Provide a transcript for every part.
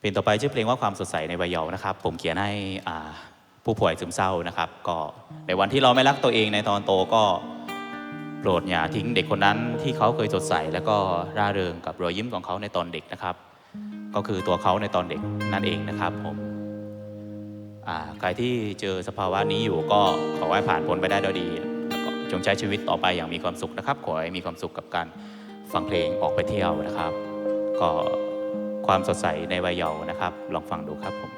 เพลงต่อไปชื่อเพลงว่าความสดใสในวัยเยาว์นะครับ ผมเขียนให้ผู้ป่วยซึมเศร้านะครับ ก็ในวันที่เราไม่รักตัวเองในตอนโตก็โปรดอย่าทิ้งเด็กคนนั้นที่เขาเคยสดใสแล้วก็ร่าเริงกับรอยยิ้มของเขาในตอนเด็กนะครับ ก็คือตัวเขาในตอนเด็กนั่นเองนะครับผมใครที่เจอสภาวะนี้อยู่ก็ขอให้ผ่านพ้นไปได้ด้วยดีจงใช้ชีวิตต่อไปอย่างมีความสุขนะครับ ขอให้มีความสุขกับการฟังเพลงออกไปเที่ยวนะครับ ก็ ความสดใสในวัยเยาว์นะครับ ลองฟังดูครับผม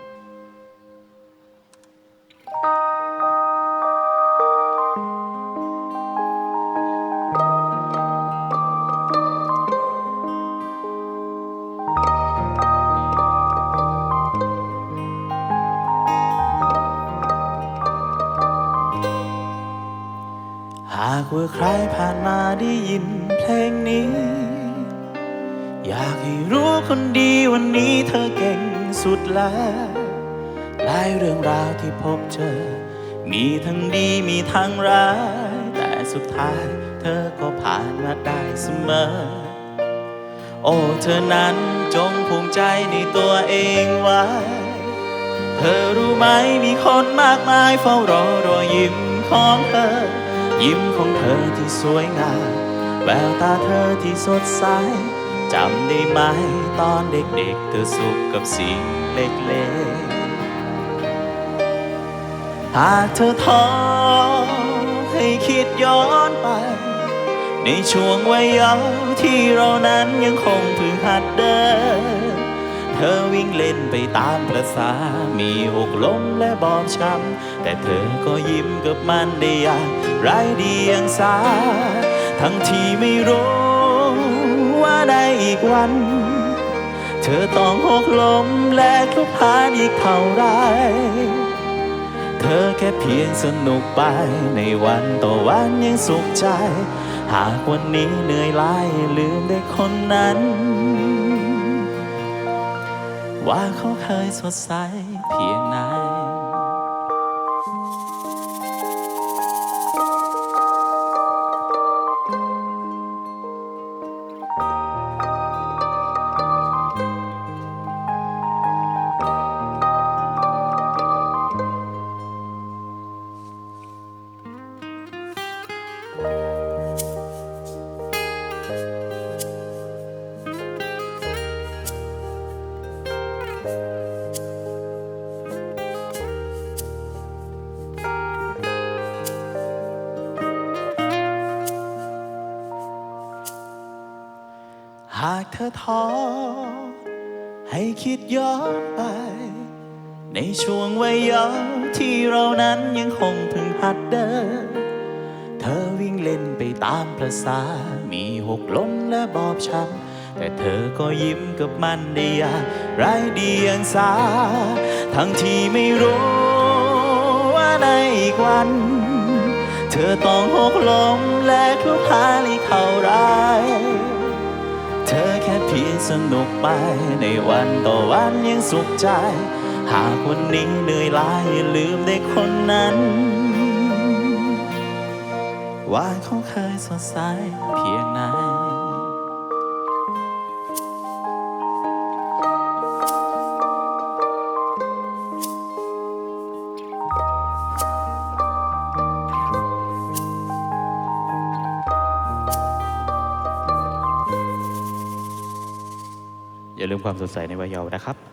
หากว่าใครผ่านมาได้ยินเพลงนี้ อยากให้รู้คนดีวันนี้เธอเก่งสุดแล้วหลายเรื่องราวที่พบเจอ มีทั้งดีมีทั้งร้าย แต่สุดท้ายเธอก็ผ่านมาได้เสมอ โอ้เธอนั้นจงภูมิใจในตัวเองไว้ เธอรู้ไหมมีคนมากมายเฝ้ารอรอยยิ้มของเธอ ยิ้มของเธอที่สวยงาม แววตาเธอที่สดใส จำได้ไหมตอนเด็กๆ เธอสุขกับสิ่งเล็กๆ หากเธอท้อให้คิดย้อนไป ในช่วงวัยเยาว์ที่เรานั้นยังคงพึงหัดเดิน เธอวิ่งเล่นไปตามประสามีหกล้มและบอบช้ำ แต่เธอก็ยิ้มกับมันได้อย่างไรเดียงสา ทั้งที่ไม่รู้ ว่าได้อีกวัน เธอต้องหกล้มและคลุกคลานอีกเท่าไร เธอแค่เพียงสนุกไปในวันต่อวันยังสุขใจ หากวันนี้เหนื่อยล้าลืมเด็กคนนั้น ว่าเขาเคยสดใสเพียงไหนากเธอท้อ ให้คิดย้อนไป ในช่วงวัยเยาว์ที่เรานั้นยังคงพึงหัดเดิน เธอวิ่งเล่นไปตามประสามีหกล้มและบอบช้ำแต่เธอก็ยิ้มกับมันได้อย่างไร้เดียงสา ทั้งที่ไม่รู้ว่าในอีกวัน เธอต้องหกล้มและคลุกคลานอีกเท่าไร สนุกไป ในวันต่อวันยังสุขใจ หากวันนี้เหนื่อยล้าอย่าลืมได้คนนั้นว่าเขาเคยสดใสเพียงไหน อย่าลืมความสดใสในวัยเยาว์นะครับ